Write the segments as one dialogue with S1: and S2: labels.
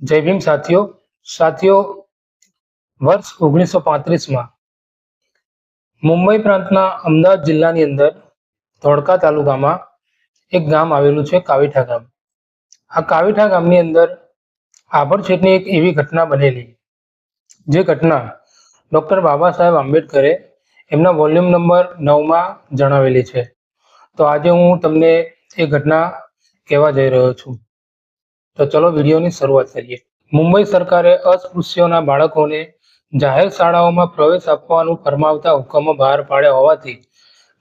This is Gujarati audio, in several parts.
S1: જય ભીમ સાથીઓ. સાથીઓ, વર્ષ ઓગણીસો પાંત્રીસમાં મુંબઈ પ્રાંતના અમદાવાદ જિલ્લાની અંદર ધોળકા તાલુકામાં એક ગામ આવેલું છે કાવીઠા ગામ. આ કાવીઠા ગામની અંદર આભરછેટની એક એવી ઘટના બનેલી, જે ઘટના ડૉક્ટર બાબા સાહેબ આંબેડકરે એમના વોલ્યુમ નંબર નવમાં જણાવેલી છે. તો આજે હું તમને એ ઘટના કહેવા જઈ રહ્યો છું. તો ચલો વિડીયોની શરૂઆત કરીએ. મુંબઈ સરકારે અસ્પૃશ્યોના બાળકોને જાહેર શાળાઓમાં પ્રવેશ આપવાનું ફરમાવતા હુકમો બહાર પાડ્યા હોવાથી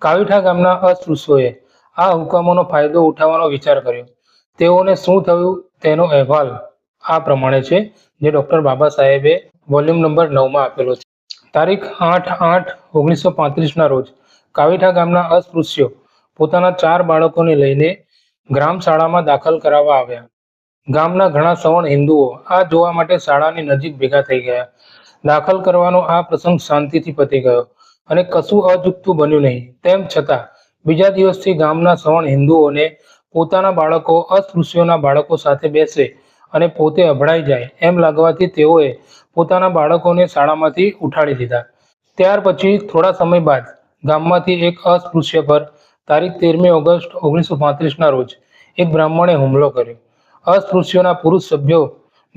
S1: કાવીઠા ગામના અસ્પૃશ્યોએ આ હુકમોનો ફાયદો ઉઠાવવાનો વિચાર કર્યો. તેઓને શું થયું તેનો અહેવાલ આ પ્રમાણે છે, જે ડૉક્ટર બાબા સાહેબે વોલ્યુમ નંબર નવમાં આપેલો છે. તારીખ આઠ આઠ ઓગણીસો પાંત્રીસના રોજ કાવીઠા ગામના અસ્પૃશ્યો પોતાના ચાર બાળકોને લઈને ગ્રામ શાળામાં દાખલ કરાવવા આવ્યા. ગામના ઘણા સવર્ણ હિન્દુઓ આ જોવા માટે શાળાની નજીક ભેગા થઈ ગયા. દાખલ કરવાનો આ પ્રસંગ શાંતિથી પતી ગયો અને કશું અજુગતું બન્યું નહીં. તેમ છતાં, બીજા દિવસથી ગામના સવર્ણ હિન્દુઓને પોતાના બાળકો, અસ્પૃશ્યોના બાળકો સાથે બેસે અને પોતે અભડાઈ જાય એમ લાગવાથી તેઓએ પોતાના બાળકોને શાળામાંથી ઉઠાડી દીધા. ત્યાર પછી થોડા સમય બાદ ગામમાંથી એક અસ્પૃશ્ય પર તારીખ તેરમી ઓગસ્ટ ઓગણીસો પાંત્રીસના રોજ એક બ્રાહ્મણે હુમલો કર્યો. અસ્પૃશ્યોના પુરુષ સભ્યો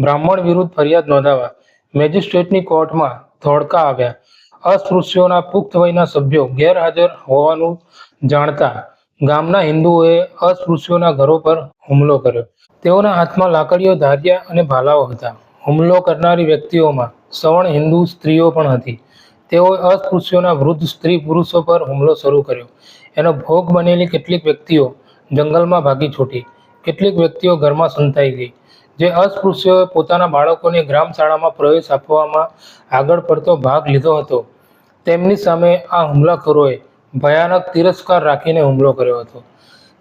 S1: બ્રાહ્મણ વિરુદ્ધ ફરિયાદ નોંધાવવા મેજિસ્ટ્રેટની કોર્ટમાં ધોળકા આવ્યા. અસ્પૃશ્યોના પુખ્ત વયના સભ્યો ગેરહાજર હોવાનું જાણતા ગામના હિન્દુઓએ અસ્પૃશ્યોના ઘરો પર હુમલો કર્યો. તેઓના હાથમાં લાકડીઓ, ધાર્યા અને ભાલાઓ હતા. હુમલો કરનારી વ્યક્તિઓમાં સવર્ણ હિન્દુ સ્ત્રીઓ પણ હતી. તેઓએ અસ્પૃશ્યોના વૃદ્ધ સ્ત્રી પુરુષો પર હુમલો શરૂ કર્યો. એનો ભોગ બનેલી કેટલીક વ્યક્તિઓ જંગલમાં ભાગી છૂટી. કેટલીક વ્યક્તિઓ ઘરમાં સંતાઈ ગઈ, જે અસ્પૃશ્યોએ પોતાના બાળકોને ગ્રામ શાળામાં પ્રવેશ આપવામાં આગળ પડતો ભાગ લીધો હતો. તેમની સામે આ હુમલાખોરોએ ભયાનક તિરસ્કાર રાખીને હુમલો કર્યો હતો.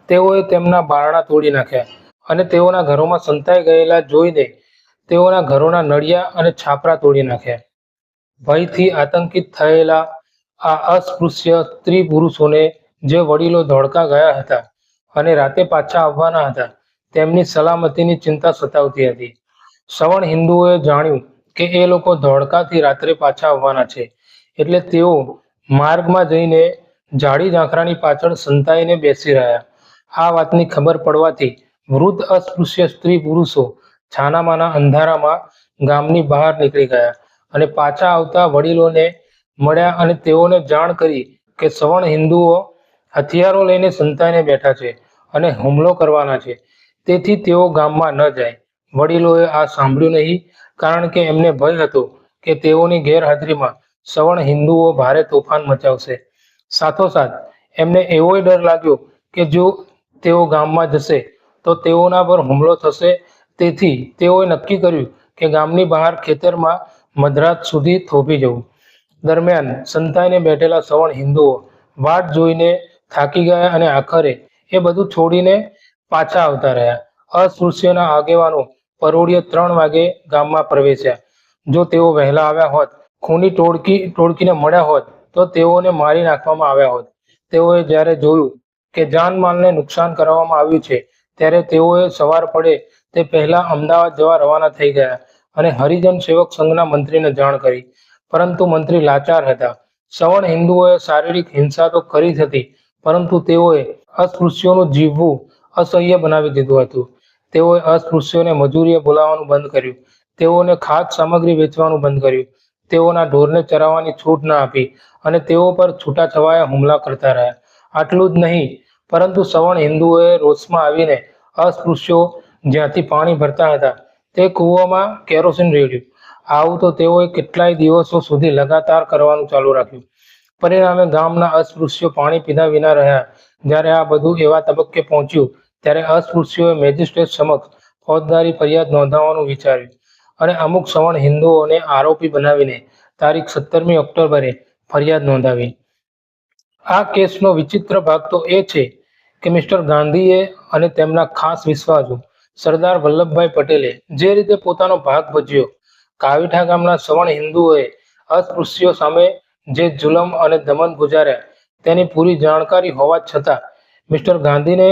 S1: તેઓએ તેમના બારણા તોડી નાખ્યા અને તેઓના ઘરોમાં સંતાઈ ગયેલા જોઈને તેઓના ઘરોના નળિયા અને છાપરા તોડી નાખ્યા. ભયથી આતંકિત થયેલા આ અસ્પૃશ્ય સ્ત્રી પુરુષોને જે વડીલો ધોળકા ગયા હતા અને રાતે પાછા આવવાના હતા. તેમની સલામતીની ચિંતા સતાવતી હતી. સવર્ણ હિન્દુઓએ જાણ્યું કે એ લોકો ધોળકાથી રાત્રે પાછા આવવાના છે. એટલે તેઓ માર્ગમાં જઈને જાડી ઝાંખરાની પાછળ સંતાઈને બેસી રહ્યા. આ વાતની ખબર પડવાથી વૃદ્ધ અસ્પૃશ્ય સ્ત્રી પુરુષો છાનામાના અંધારામાં ગામની બહાર નીકળી ગયા અને પાછા આવતા વડીલોને મળ્યા અને તેઓને જાણ કરી કે સવર્ણ હિન્દુઓ હથિયારો લઈને સંતાઈને બેઠા છે. અને હુમલો કરવાના છે. તેથી તેઓ ગામમાં ન જાય. વડીલોએ આ સાંભળ્યું નહીં, કારણ કે એમને ભય હતો કે તેઓની ગેરહાજરીમાં સવર્ણ હિન્દુઓ ભારે તોફાન મચાવશે. સાથોસાથ, એમને એવોય ડર લાગ્યો કે જો તેઓ ગામમાં જશે, તો તેઓના પર હુમલો થશે. તેથી તેઓએ નક્કી કર્યું કે ગામની બહાર ખેતરમાં મધરાત સુધી થોભી જવું. દરમિયાન સંતાઈને બેઠેલા સવર્ણ હિન્દુઓ વાટ જોઈને થાકી ગયા અને આખરે એ બધું છોડીને પાછા આવતા રહ્યા. અસ્પૃશ્યના આગેવાનો પરોળીએ ત્રણ વાગે ગામમાં પ્રવેશ્યા. જો તેઓ વહેલા આવ્યા હોત, ખૂની ટોળકી, ટોળકીને મળ્યા હોત, તો તેઓને મારી નાખવામાં આવ્યા હોત. તેઓએ જ્યારે જોયું કે જાનમાલને નુકસાન કરવામાં આવ્યું છે, ત્યારે તેઓએ સવાર પડે તે પહેલા અમદાવાદ જવા રવાના થઈ ગયા અને હરિજન સેવક સંઘના મંત્રીને જાણ કરી. પરંતુ મંત્રી લાચાર હતા. સવર્ણ હિન્દુઓએ શારીરિક હિંસા તો કરી જ હતી પરંતુ તેઓએ અસ્પૃશ્યોનું જીવવું અસહ્ય બનાવી દીધું હતું. તેઓએ અસ્પૃશ્યોને મજૂરીએ બોલાવવાનું બંધ કર્યું. તેઓને ખાદ્ય સામગ્રી વેચવાનું બંધ કર્યું. તેઓના ઢોરને ચરાવવાની છૂટ ના આપી અને તેઓ પર છૂટાછવાયા હુમલા કરતા રહ્યા. આટલું જ નહીં, પરંતુ સવર્ણ હિન્દુઓએ રોષમાં આવીને અસ્પૃશ્યો જ્યાંથી પાણી ભરતા હતા, તે કૂવામાં કેરોસીન રેડ્યું. આવું તો તેઓએ કેટલાય દિવસો સુધી લગાતાર કરવાનું ચાલુ રાખ્યું. પરિણામે ગામના અસ્પૃશ્યો પાણી પીધા વિના રહ્યા. જ્યારે આ બધું એવા તબક્કે પહોંચ્યું, ત્યારે અસ્પૃશ્યોએ મેજિસ્ટ્રેટ સમક્ષ ફોજદારી ફરિયાદ નોંધાવવાનું વિચાર્યું અને અમુક સવર્ણ હિન્દુઓને આરોપી બનાવીને તારીખ સત્તરમી ઓક્ટોબરે ફરિયાદ નોંધાવી. આ કેસનો વિચિત્ર ભાગ તો એ છે કે મિસ્ટર ગાંધીએ અને તેમના ખાસ વિશ્વાસો સરદાર વલ્લભભાઈ પટેલે જે રીતે પોતાનો ભાગ ભજ્યો કાવીઠા ગામના સવર્ણ હિન્દુઓએ અસ્પૃશ્યો સામે જે જુલમ અને દમન ગુજાર્યા તેની પૂરી જાણકારી હોવા છતાં મિસ્ટર ગાંધીને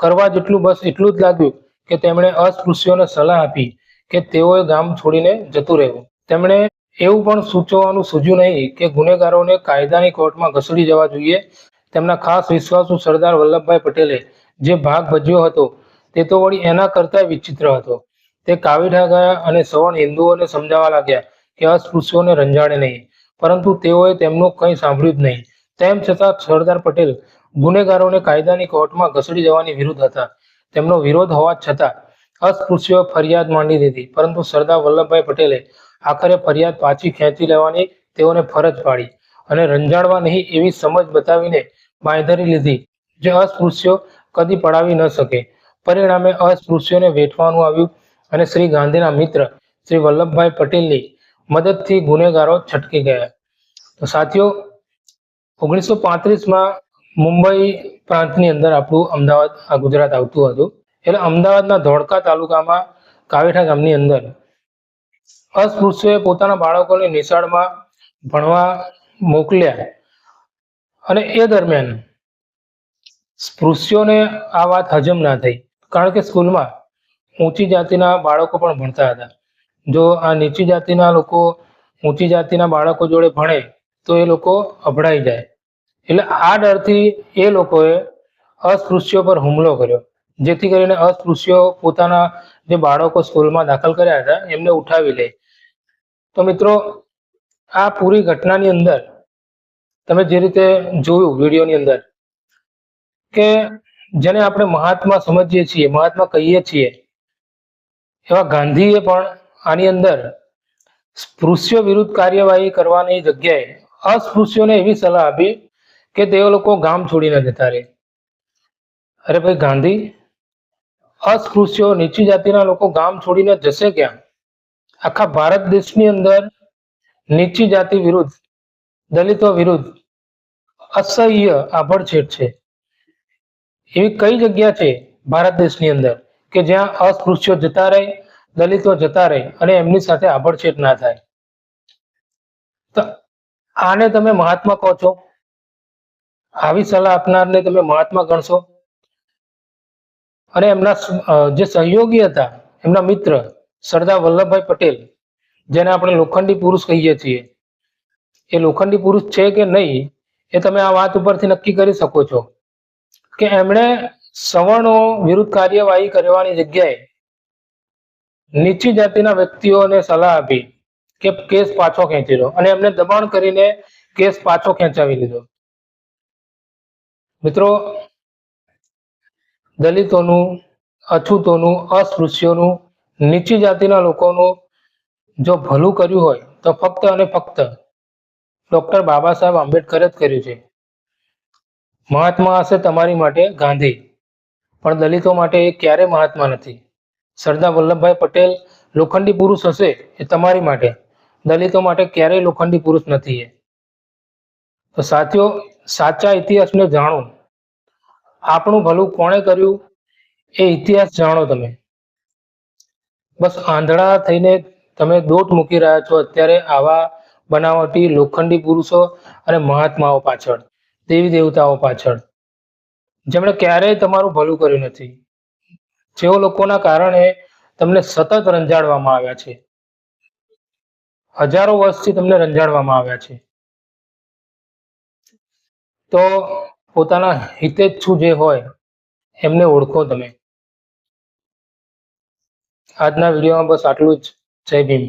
S1: કરવા જેટલું બસ એટલું જ લાગ્યું કે તેમણે અસ્પૃશ્યોને સલાહ આપી કે તેઓએ ગામ છોડીને જતું રહેવું. તેમણે એવું પણ સૂચવવાનું સૂજ્યું નહીં કે ગુનેગારોને કાયદાની કોર્ટમાં ઘસડી જવા જોઈએ. તેમના ખાસ વિશ્વાસુ સરદાર વલ્લભભાઈ પટેલે જે ભાગ ભજવ્યો હતો તે તો વળી એના કરતા વિચિત્ર હતો. તે કાવીઢા ગયા અને સવર્ણ હિન્દુઓને સમજાવવા લાગ્યા કે અસ્પૃશ્યોને રંજાડે નહીં. પરંતુ તેઓએ તેમનું કંઈ સાંભળ્યું જ નહીં. તેમ છતાં સરદાર પટેલ ગુનેગારોને કાયદાની કોર્ટમાં ઘસડી જવાની વિરુદ્ધ હતા. તેમનો વિરોધ હોવા છતાં અસ્પૃશ્યો ફરિયાદ માંડી દીધી. પરંતુ સરદાર વલ્લભભાઈ પટેલે આખરે ફરિયાદ પાછી ખેંચી લેવાની તેઓને ફરજ પાડી અને રંજાડવા નહીં એવી સમજ બતાવીને બાંયધરી લીધી જે અસ્પૃશ્યો કદી પડાવી ન શકે. પરિણામે અસ્પૃશ્યોને વેઠવાનું આવ્યું અને શ્રી ગાંધીના મિત્ર શ્રી વલ્લભભાઈ પટેલની મદદથી ગુનેગારો છટકી ગયા. તો સાથીઓ, ઓગણીસો પાંત્રીસમાં મુંબઈ પ્રાંતની અંદર આપણું અમદાવાદ ગુજરાત આવતું હતું. એટલે અમદાવાદના ધોળકા તાલુકામાં કાવેઠા ગામની અંદર અસ્પૃશ્યોએ પોતાના બાળકોને નિશાળમાં ભણવા મોકલ્યા. અને એ દરમિયાન સ્પૃશ્યોને આ વાત હજમ ના થઈ. કારણ કે સ્કૂલમાં ઊંચી જાતિના બાળકો પણ ભણતા હતા. જો આ નીચી જાતિના લોકો ઊંચી જાતિના બાળકો જોડે ભણે, તો એ લોકો અભડાઈ જાય. એટલે આ ડરથી એ લોકોએ અસ્પૃશ્યો પર હુમલો કર્યો. જેથી કરીને અસ્પૃશ્યો પોતાના જે બાળકો સ્કૂલમાં દાખલ કર્યા હતા, એમને ઉઠાવી લે. તો મિત્રો, આ પૂરી ઘટનાની અંદર તમે જે રીતે જોયું વિડીયોની અંદર, કે જેને આપણે મહાત્મા સમજીએ છીએ, મહાત્મા કહીએ છીએ, એવા ગાંધીએ પણ આની અંદર સ્પૃશ્ય વિરુદ્ધ કાર્યવાહી કરવાની જગ્યાએ અસ્પૃશ્યોને એવી સલાહ આપી કે તેઓ લોકો ગામ છોડીને જતા રહે. અરે ભાઈ ગાંધી, અસ્પૃશ્યો નીચી જાતિના લોકો ગામ છોડીને જશે ક્યાં? આખા ભારત દેશની અંદર નીચી જાતિ વિરુદ્ધ, દલિતો વિરુદ્ધ અસહ્ય આભડછેટ છે. એવી કઈ જગ્યા છે ભારત દેશની અંદર કે જ્યાં અસ્પૃશ્યો જતા રહે દલિતો જતા રહે અને એમની સાથે આભડછેટ ના થાય. આને તમે મહાત્મા કહો છો? આવી સલાહ આપનારને તમે મહાત્મા ગણશો? અને એમના જે સહયોગી હતા, એમના મિત્ર સરદાર વલ્લભભાઈ પટેલ, જેને આપણે લોખંડી પુરુષ કહીએ છીએ, એ લોખંડી પુરુષ છે કે નહીં, એ તમે આ વાત ઉપરથી નક્કી કરી શકો છો કે એમણે સવર્ણો વિરુદ્ધ કાર્યવાહી કરવાની જગ્યાએ નીચી જાતિના વ્યક્તિઓને સલાહ આપી કે કેસ પાછો ખેંચી લો. અને એમને દબાણ કરીને કેસ પાછો ખેંચાવી લીધો. મિત્રો, દલિતોનું, અછૂતોનું અસ્પૃશ્યોનું નીચી જાતિના લોકોનું જો ભલું કર્યું હોય, તો ફક્ત અને ફક્ત ડોક્ટર બાબા સાહેબ આંબેડકરે જ કર્યું છે. મહાત્મા હશે તમારી માટે ગાંધી. પણ દલિતો માટે એ ક્યારે મહાત્મા નથી. સરદાર વલ્લભભાઈ પટેલ લોખંડી પુરુષ હશે એ તમારી માટે. દલિતો માટે ક્યારેય લોખંડી પુરુષ નથી એ. તો સાથીઓ, સાચા ઇતિહાસને જાણો. આપણું ભલું કોણે કર્યું? એ ઇતિહાસ જાણો તમે. બસ આંધળા થઈને તમે દોટ મૂકી રહ્યા છો અત્યારે આવા બનાવટી લોખંડી પુરુષો અને મહાત્માઓ પાછળ, દેવી દેવતાઓ પાછળ. જેમણે ક્યારેય તમારું ભલું કર્યું નથી. જેઓ લોકોના કારણે તમને સતત રંજાડવામાં આવ્યા છે. હજારો વર્ષથી તમને રંજાડવામાં આવ્યા છે. તો પોતાના હિતેચ્છુ જે હોય, એમને ઓળખો તમે. આજના વિડીયોમાં બસ આટલું જ. જય ભીમ.